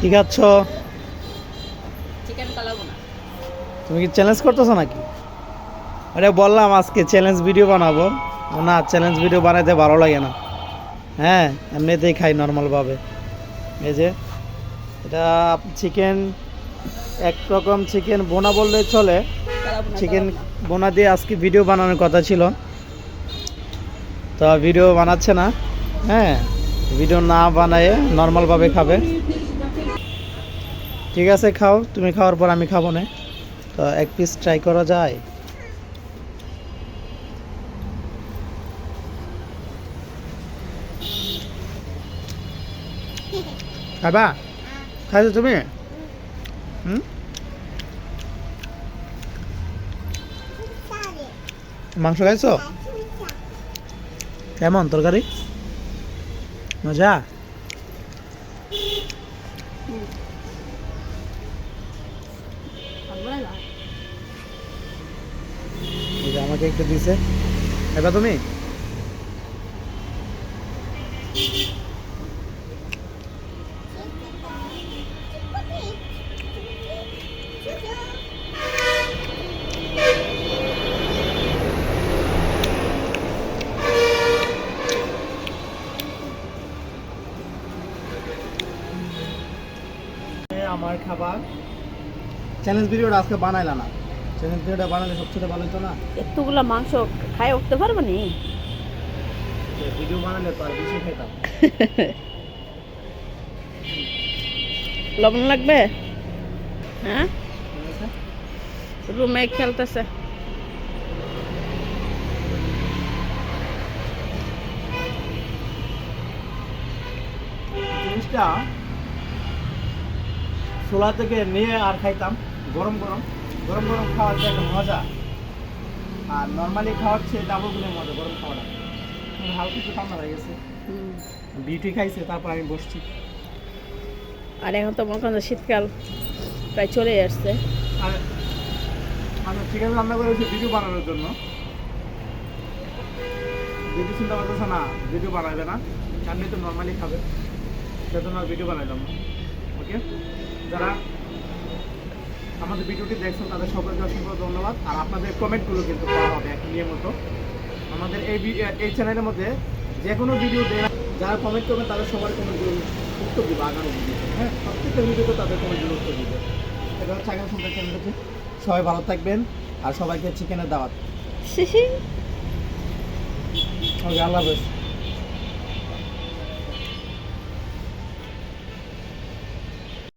কি খাচ্ছ চিকেন তুমি কি চ্যালেঞ্জ করতেছো নাকি? আরে বললাম আজকে চ্যালেঞ্জ ভিডিও বানাবো। না চ্যালেঞ্জ ভিডিও বানাইতে ভালো লাগে না। হ্যাঁ এমনিতেই খাই নর্মালভাবে এই যে এটা চিকেন এক রকম চিকেন বোনা বললে চলে। চিকেন বোনা দিয়ে আজকে ভিডিও বানানোর কথা ছিল। তো ভিডিও বানাচ্ছে না। হ্যাঁ ভিডিও না বানায় নর্মালভাবে খাবে। ঠিক আছে, খাও। তুমি খাওয়ার পর আমি খাব না। তো এক পিস ট্রাই করা যায়? খাবা খাইছো তুমি? মাংস খাইছো? কেমন তরকারি? মজা? আমাকে একটু দিছে। এবার তুমি? আমার খাবার। চ্যালেঞ্জ ভিডিওটা আজকে বানাইলা না। ভিডিওটা বানালে সবচেয়ে ভালো হতো না? এতগুলা মাংস খাই উঠতে পারব নি? ভিডিও বানালে তো আর বেশি খেতাম। লবণ লাগবে? হ্যাঁ? রুমে খেলতেছে। জিনিসটা চোলা থেকে নিয়ে আর খাইতাম গরম গরম। গরম গরম খাওয়ার যে একটা মজা। আর নর্মালি খাওয়ার চেয়ে ডাবলগুলো মজা গরম খাওয়াটা। হালকা একটু ঠান্ডা হয়ে গেছে। বিউটি খাইছে তারপর আমি বসছি। আর এখন তো মনে করেন যে শীতকাল প্রায় চলে আসছে। আর আমি চিকেন রান্না করেছি ভিডিও বানানোর জন্য। ভিডিও চিন্তা করতেছে না ভিডিও বানাবে না। আপনি তো নর্মালি খাবে। সেজন্য ভিডিও বানাইলাম। ওকে যারা আমাদের ভিডিওটি দেখছেন তাদের সকলকে অসংখ্য ধন্যবাদ। আর আপনাদের কমেন্টগুলো কিন্তু পাওয়া হবে এক নিয়মিত আমাদের এই এই চ্যানেলের মধ্যে যে কোনো ভিডিও যারা কমেন্ট করবেন তাদের সবার কমেন্টগুলো উত্তর দিবে আগামী ভিডিওতে। হ্যাঁ প্রত্যেকটা ভিডিওতে তাদের কমেন্টগুলো উত্তর দিবে। এটা হচ্ছে আগামী সন্ধ্যা চ্যানেল হচ্ছে। সবাই ভালো থাকবেন আর সবাইকে চিকেনের দাওয়াত। ওকে আল্লাহ হাফেজ।